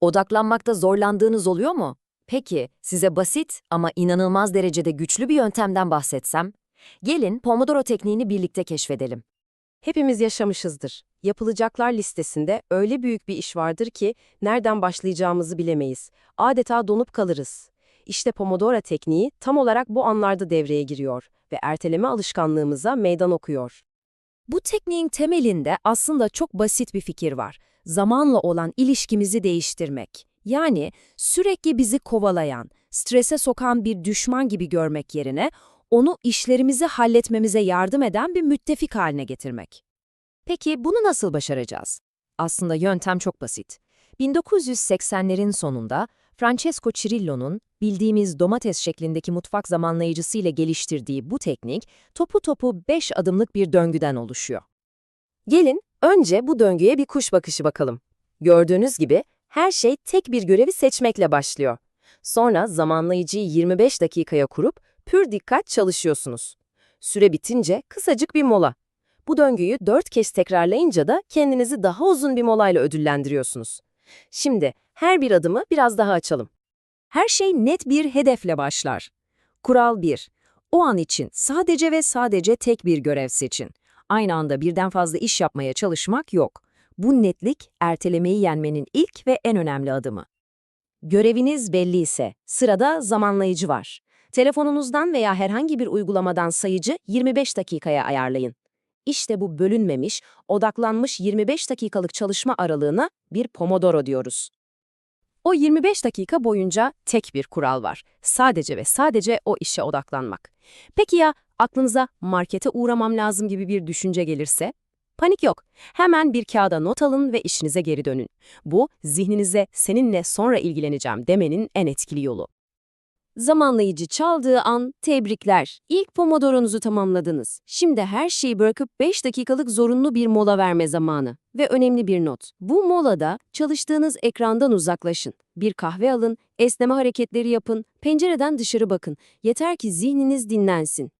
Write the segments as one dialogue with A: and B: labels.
A: Odaklanmakta zorlandığınız oluyor mu? Peki, size basit ama inanılmaz derecede güçlü bir yöntemden bahsetsem? Gelin Pomodoro tekniğini birlikte keşfedelim.
B: Hepimiz yaşamışızdır. Yapılacaklar listesinde öyle büyük bir iş vardır ki nereden başlayacağımızı bilemeyiz. Adeta donup kalırız. İşte Pomodoro tekniği tam olarak bu anlarda devreye giriyor ve erteleme alışkanlığımıza meydan okuyor.
A: Bu tekniğin temelinde aslında çok basit bir fikir var. Zamanla olan ilişkimizi değiştirmek. Yani sürekli bizi kovalayan, strese sokan bir düşman gibi görmek yerine onu işlerimizi halletmemize yardım eden bir müttefik haline getirmek. Peki bunu nasıl başaracağız? Aslında yöntem çok basit. 1980'lerin sonunda Francesco Cirillo'nun bildiğimiz domates şeklindeki mutfak zamanlayıcısı ile geliştirdiği bu teknik topu topu 5 adımlık bir döngüden oluşuyor.
B: Gelin önce bu döngüye bir kuş bakışı bakalım. Gördüğünüz gibi her şey tek bir görevi seçmekle başlıyor. Sonra zamanlayıcıyı 25 dakikaya kurup pür dikkat çalışıyorsunuz. Süre bitince kısacık bir mola. Bu döngüyü 4 kez tekrarlayınca da kendinizi daha uzun bir molayla ödüllendiriyorsunuz. Şimdi her bir adımı biraz daha açalım.
A: Her şey net bir hedefle başlar. Kural 1. O an için sadece ve sadece tek bir görev seçin. Aynı anda birden fazla iş yapmaya çalışmak yok. Bu netlik, ertelemeyi yenmenin ilk ve en önemli adımı. Göreviniz belli ise sırada zamanlayıcı var. Telefonunuzdan veya herhangi bir uygulamadan sayıcı 25 dakikaya ayarlayın. İşte bu bölünmemiş, odaklanmış 25 dakikalık çalışma aralığına bir pomodoro diyoruz.
B: O 25 dakika boyunca tek bir kural var. Sadece ve sadece o işe odaklanmak. Peki ya aklınıza markete uğramam lazım gibi bir düşünce gelirse? Panik yok. Hemen bir kağıda not alın ve işinize geri dönün. Bu zihninize seninle sonra ilgileneceğim demenin en etkili yolu. Zamanlayıcı çaldığı an tebrikler. İlk pomodoronuzu tamamladınız. Şimdi her şeyi bırakıp 5 dakikalık zorunlu bir mola verme zamanı. Ve önemli bir not. Bu molada çalıştığınız ekrandan uzaklaşın. Bir kahve alın, esneme hareketleri yapın, pencereden dışarı bakın. Yeter ki zihniniz dinlensin.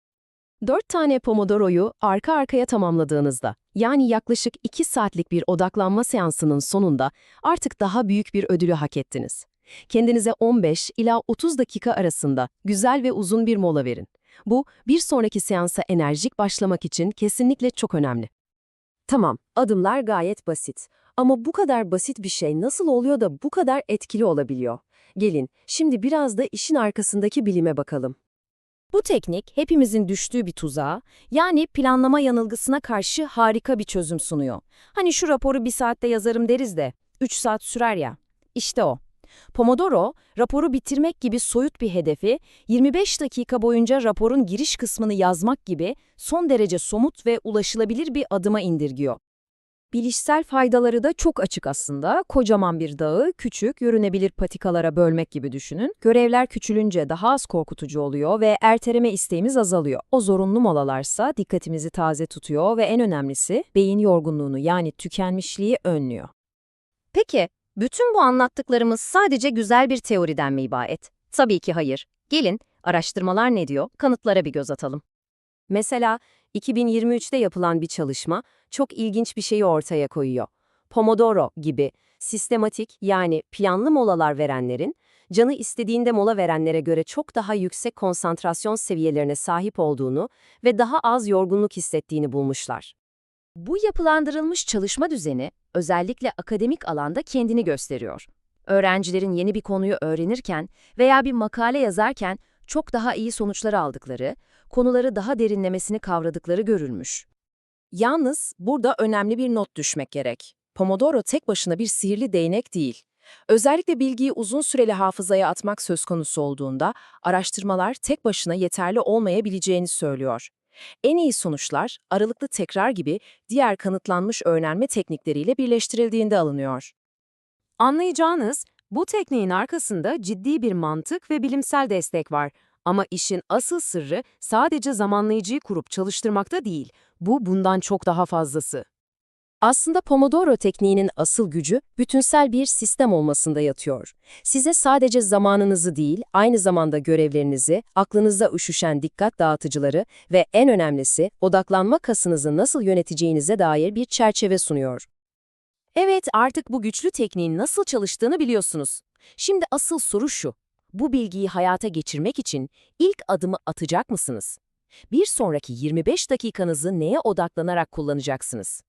B: 4 tane Pomodoro'yu arka arkaya tamamladığınızda, yani yaklaşık 2 saatlik bir odaklanma seansının sonunda artık daha büyük bir ödülü hak ettiniz. Kendinize 15 ila 30 dakika arasında güzel ve uzun bir mola verin. Bu, bir sonraki seansa enerjik başlamak için kesinlikle çok önemli. Tamam, adımlar gayet basit. Ama bu kadar basit bir şey nasıl oluyor da bu kadar etkili olabiliyor? Gelin, şimdi biraz da işin arkasındaki bilime bakalım.
A: Bu teknik hepimizin düştüğü bir tuzağa, yani planlama yanılgısına karşı harika bir çözüm sunuyor. Hani şu raporu bir saatte yazarım deriz de, 3 saat sürer ya. İşte o. Pomodoro, raporu bitirmek gibi soyut bir hedefi, 25 dakika boyunca raporun giriş kısmını yazmak gibi son derece somut ve ulaşılabilir bir adıma indirgiyor. Bilişsel faydaları da çok açık aslında. Kocaman bir dağı küçük, yürünebilir patikalara bölmek gibi düşünün. Görevler küçülünce daha az korkutucu oluyor ve erteleme isteğimiz azalıyor. O zorunlu molalarsa dikkatimizi taze tutuyor ve en önemlisi beyin yorgunluğunu yani tükenmişliği önlüyor. Peki, bütün bu anlattıklarımız sadece güzel bir teoriden mi ibaret? Tabii ki hayır. Gelin, araştırmalar ne diyor? Kanıtlara bir göz atalım.
B: Mesela 2023'te yapılan bir çalışma çok ilginç bir şeyi ortaya koyuyor. Pomodoro gibi sistematik yani planlı molalar verenlerin, canı istediğinde mola verenlere göre çok daha yüksek konsantrasyon seviyelerine sahip olduğunu ve daha az yorgunluk hissettiğini bulmuşlar.
A: Bu yapılandırılmış çalışma düzeni özellikle akademik alanda kendini gösteriyor. Öğrencilerin yeni bir konuyu öğrenirken veya bir makale yazarken çok daha iyi sonuçlar aldıkları, konuları daha derinlemesini kavradıkları görülmüş.
B: Yalnız burada önemli bir not düşmek gerek. Pomodoro tek başına bir sihirli değnek değil. Özellikle bilgiyi uzun süreli hafızaya atmak söz konusu olduğunda araştırmalar tek başına yeterli olmayabileceğini söylüyor. En iyi sonuçlar aralıklı tekrar gibi diğer kanıtlanmış öğrenme teknikleriyle birleştirildiğinde alınıyor. Anlayacağınız, bu tekniğin arkasında ciddi bir mantık ve bilimsel destek var. Ama işin asıl sırrı sadece zamanlayıcıyı kurup çalıştırmakta değil, bu bundan çok daha fazlası. Aslında Pomodoro tekniğinin asıl gücü bütünsel bir sistem olmasında yatıyor. Size sadece zamanınızı değil, aynı zamanda görevlerinizi, aklınızda üşüşen dikkat dağıtıcıları ve en önemlisi odaklanma kasınızı nasıl yöneteceğinize dair bir çerçeve sunuyor.
A: Evet, artık bu güçlü tekniğin nasıl çalıştığını biliyorsunuz. Şimdi asıl soru şu. Bu bilgiyi hayata geçirmek için ilk adımı atacak mısınız? Bir sonraki 25 dakikanızı neye odaklanarak kullanacaksınız?